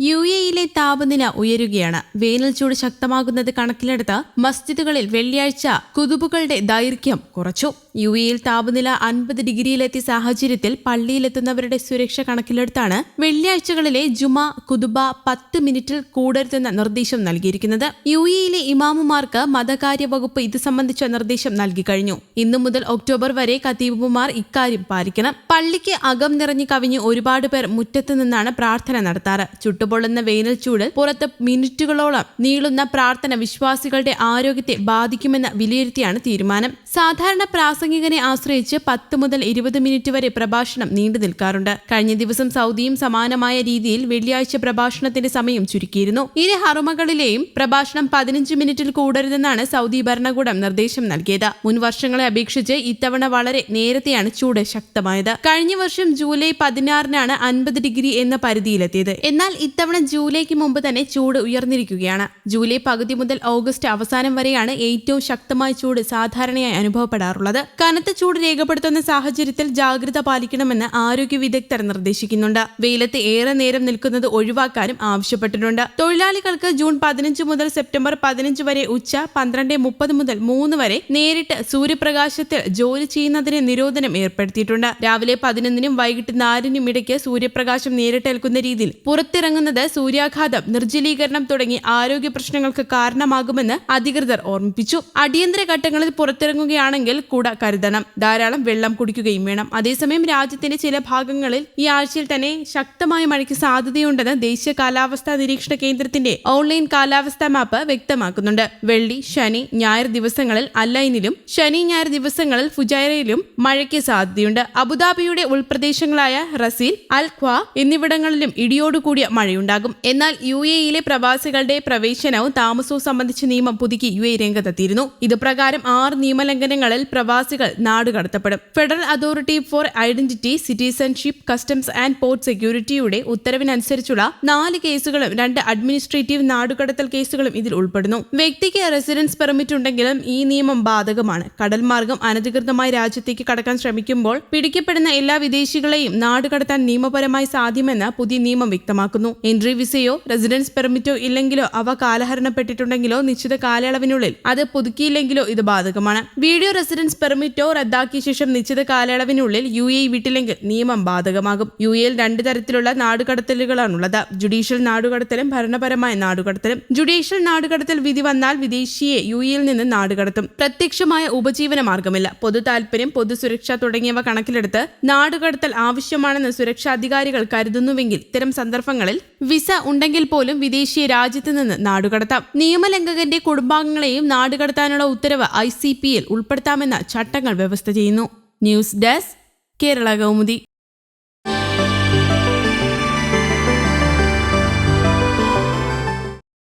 U എയിലെ താപനില ഉയരുകയാണ്. വേനൽ ചൂട് ശക്തമാകുന്നത് കണക്കിലെടുത്ത് മസ്ജിദുകളിൽ വെള്ളിയാഴ്ച കുതുബുകളുടെ ദൈർഘ്യം കുറച്ചു. യു എയിൽ താപനില അൻപത് ഡിഗ്രിയിലെത്തിയ സാഹചര്യത്തിൽ പള്ളിയിലെത്തുന്നവരുടെ സുരക്ഷ കണക്കിലെടുത്താണ് വെള്ളിയാഴ്ചകളിലെ ജുമ കുതുബ പത്ത് മിനിറ്റിൽ കൂടരുതെന്ന നിർദ്ദേശം നൽകിയിരിക്കുന്നത്. യു എയിലെ ഇമാമുമാർക്ക് മതകാര്യ വകുപ്പ് ഇത് സംബന്ധിച്ച നിർദ്ദേശം നൽകി കഴിഞ്ഞു. ഇന്നു മുതൽ ഒക്ടോബർ വരെ കത്തീബുമാർ ഇക്കാര്യം പാലിക്കണം. പള്ളിക്ക് അകം നിറഞ്ഞു കവിഞ്ഞ് ഒരുപാട് പേർ മുറ്റത്ത് നിന്നാണ് പ്രാർത്ഥന നടത്താറ്. ചുട്ടുപൊള്ളുന്ന വേനൽ ചൂട് പുറത്ത് മിനിറ്റുകളോളം നീളുന്ന പ്രാർത്ഥന വിശ്വാസികളുടെ ആരോഗ്യത്തെ ബാധിക്കുമെന്ന് വിലയിരുത്തിയാണ് തീരുമാനം. സാധാരണ പ്രാസംഗികനെ ആശ്രയിച്ച് പത്ത് മുതൽ ഇരുപത് മിനിറ്റ് വരെ പ്രഭാഷണം നീണ്ടു നിൽക്കാറുണ്ട്. കഴിഞ്ഞ ദിവസം സൗദിയും സമാനമായ രീതിയിൽ വെള്ളിയാഴ്ച പ്രഭാഷണത്തിന്റെ സമയം ചുരുക്കിയിരുന്നു. ഇരു ഹറുമകളിലെയും പ്രഭാഷണം പതിനഞ്ച് മിനിറ്റിൽ കൂടരുതെന്നാണ് സൗദി ഭരണകൂടം നിർദ്ദേശം നൽകിയത്. മുൻ വർഷങ്ങളെ അപേക്ഷിച്ച് ഇത്തവണ വളരെ നേരത്തെയാണ് ചൂട് ശക്തമായത്. കഴിഞ്ഞ വർഷം ജൂലൈ പതിനാറിനാണ് അൻപത് ഡിഗ്രി എന്ന പരിധിയിലെത്തിയത്. എന്നാൽ ഇത്തവണ ജൂലൈക്ക് മുമ്പ് തന്നെ ചൂട് ഉയർന്നിരിക്കുകയാണ്. ജൂലൈ പകുതി മുതൽ ഓഗസ്റ്റ് അവസാനം വരെയാണ് ഏറ്റവും ശക്തമായ ചൂട് സാധാരണയായി അനുഭവപ്പെടാറുള്ളത്. കനത്ത ചൂട് രേഖപ്പെടുത്തുന്ന സാഹചര്യത്തിൽ ജാഗ്രത പാലിക്കണമെന്ന് ആരോഗ്യ വിദഗ്ധർ നിർദ്ദേശിക്കുന്നുണ്ട്. വെയിലത്ത് ഏറെ നേരം നിൽക്കുന്നത് ഒഴിവാക്കാനും ആവശ്യപ്പെട്ടിട്ടുണ്ട്. തൊഴിലാളികൾക്ക് ജൂൺ പതിനഞ്ച് മുതൽ സെപ്റ്റംബർ പതിനഞ്ച് വരെ ഉച്ച പന്ത്രണ്ട് മുപ്പത് മുതൽ മൂന്ന് വരെ നേരിട്ട് സൂര്യപ്രകാശത്തിൽ ജോലി ചെയ്യുന്നതിന് നിരോധനം ഏർപ്പെടുത്തിയിട്ടുണ്ട്. രാവിലെ പതിനൊന്നിനും വൈകിട്ട് നാലിനും ഇടയ്ക്ക് സൂര്യപ്രകാശം നേരിട്ടേൽക്കുന്ന രീതിയിൽ പുറത്തിറങ്ങുന്നത് സൂര്യാഘാതം നിർജലീകരണം തുടങ്ങി ആരോഗ്യ പ്രശ്നങ്ങൾക്ക് കാരണമാകുമെന്ന് അധികൃതർ ഓർമ്മിപ്പിച്ചു. അടിയന്തര ഘട്ടങ്ങളിൽ പുറത്തിറങ്ങുകയാണെങ്കിൽ കൂടെ കരുതണം. ധാരാളം വെള്ളം കുടിക്കുകയും വേണം. അതേസമയം രാജ്യത്തിന്റെ ചില ഭാഗങ്ങളിൽ ഈ ആഴ്ചയിൽ തന്നെ ശക്തമായ മഴയ്ക്ക് സാധ്യതയുണ്ടെന്ന് ദേശീയ കാലാവസ്ഥാ നിരീക്ഷണ കേന്ദ്രത്തിന്റെ ഓൺലൈൻ കാലാവസ്ഥാ മാപ്പ് വ്യക്തമാക്കുന്നുണ്ട്. വെള്ളി ശനി ഞായർ ദിവസങ്ങളിൽ അല്ലൈനിലും ശനി ഞായർ ദിവസങ്ങളിൽ ഫുജൈറയിലും മഴയ്ക്ക് സാധ്യതയുണ്ട്. അബുദാബിയുടെ ഉൾപ്രദേശങ്ങളായ റസീൽ അൽഖ്വ എന്നിവിടങ്ങളിലും ഇടിയോടുകൂടിയ മഴയുണ്ടാകും. എന്നാൽ യു എയിലെ പ്രവാസികളുടെ പ്രവേശനവും താമസവും സംബന്ധിച്ച നിയമം പുതുക്കി യു എ രംഗത്തെത്തിയിരുന്നു. ഇതുപ്രകാരം ആറ് നിയമലംഘനങ്ങളിൽ പ്രവാസികൾ നാടുകടത്തപ്പെടും federal authority for identity citizenship customs and port സെക്യൂരിറ്റിയുടെ ഉത്തരവിനനുസരിച്ചുള്ള നാല് കേസുകളും രണ്ട് അഡ്മിനിസ്ട്രേറ്റീവ് നാടുകടത്തൽ കേസുകളും ഇതിൽ ഉൾപ്പെടുന്നു. വ്യക്തിക്ക് റെസിഡൻസ് പെർമിറ്റ് ഉണ്ടെങ്കിലും ഈ നിയമം ബാധകമാണ്. കടൽ മാർഗം അനധികൃതമായി രാജ്യത്തേക്ക് കടക്കാൻ ശ്രമിക്കുമ്പോൾ പിടിക്കപ്പെടുന്ന എല്ലാ വിദേശികളെയും നാടുകടത്താൻ നിയമപരമായി സാധ്യമെന്ന് പുതിയ നിയമം വ്യക്തമാക്കുന്നു. എൻട്രി വിസയോ റെസിഡൻസ് പെർമിറ്റോ ഇല്ലെങ്കിലോ അവ കാലഹരണപ്പെട്ടിട്ടുണ്ടെങ്കിലോ നിശ്ചിത കാലയളവിനുള്ളിൽ അത് പുതുക്കിയില്ലെങ്കിലോ ഇത് ബാധകമാണ്. വീഡിയോ റെസിഡൻസ് പെർമിറ്റോ റദ്ദാക്കിയ ശേഷം നിശ്ചിത കാലയളവിനുള്ളിൽ യു എ വിട്ടില്ലെങ്കിൽ നിയമം ബാധകമാകും. യു എയിൽ രണ്ട് തരത്തിലുള്ള നാടുകടത്തലുകളാണുള്ളത്. ജുഡീഷ്യൽ നാടുകടത്തലും ഭരണപരമായ നാടുകടത്തലും. ജുഡീഷ്യൽ നാടുകടത്തൽ വിധി വന്നാൽ വിദേശിയെ യു എയിൽ നിന്ന് നാടുകടത്തും. പ്രത്യക്ഷമായ ഉപജീവന മാർഗമില്ല. പൊതു താൽപര്യം പൊതുസുരക്ഷ തുടങ്ങിയവ കണക്കിലെടുത്ത് നാടുകടത്തൽ ആവശ്യമാണെന്ന് സുരക്ഷാ അധികാരികൾ കരുതുന്നുവെങ്കിൽ ഇത്തരം സന്ദർഭങ്ങളിൽ വിസ ഉണ്ടെങ്കിൽ പോലും വിദേശീയ രാജ്യത്ത് നിന്ന് നാടുകടത്താം. നിയമലംഘകന്റെ കുടുംബാംഗങ്ങളെയും നാടുകടത്താനുള്ള ഉത്തരവ് ഐ സി പി എൽ ഉൾപ്പെടുത്താമെന്ന ചട്ടങ്ങൾ വ്യവസ്ഥ ചെയ്യുന്നു. News desk Kerala Kaumudi.